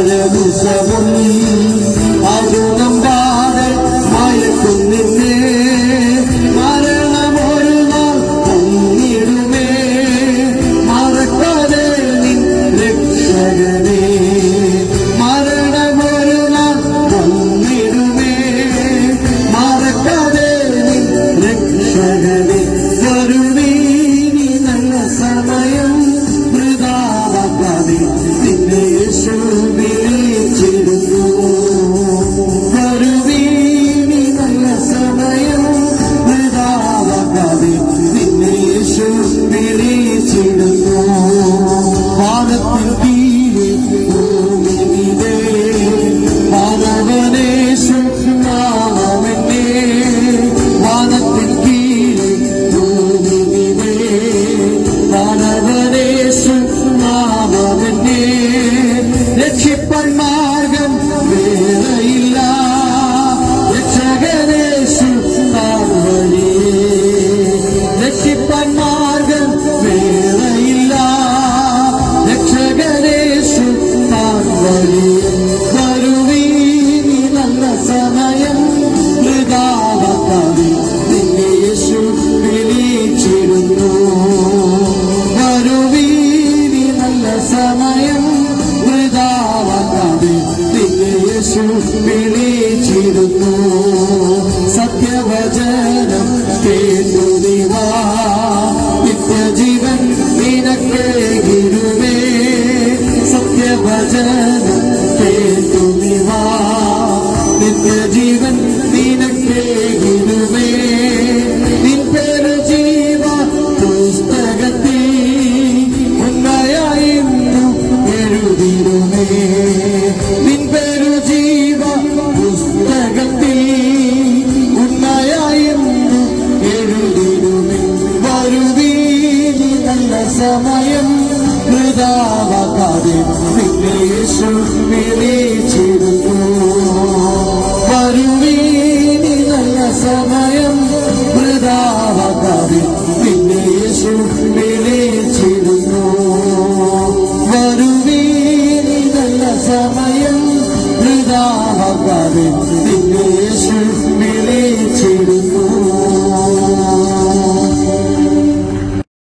അഴകുശവും അതു നമ്പാതെ മയക്കും നിന്നെ. മരണമൊരു നാൾ പൊങ്ങിടുമേ മറക്കാതെ നിൻ രക്ഷകനേ. മരണമൊരു നാൾ പൊങ്ങിടുമേ മറക്കാതെ നിൻ രക്ഷകനേ. വരുവീനി നല്ല സമയം വൃതാവാക്കാതെ സത്യവചനം കേട്ടു നിവാ നിത്യജീവൻ നിനക്ക് ഗിരുവേ. സത്യവചനം കേട്ടു സമയം കൃതാവാകാതെ നിന്നെ യേശു വിളിച്ചിരുന്നു വരുവീനി നല്ല സമയം കൃതാവാകാതെ നിന്നെ യേശു വിളിച്ചിരുന്നു വരുവീനി നല്ല സമയം കൃതാവാകാതെ നിന്നെ യേശു വിളിച്ചിരുന്നു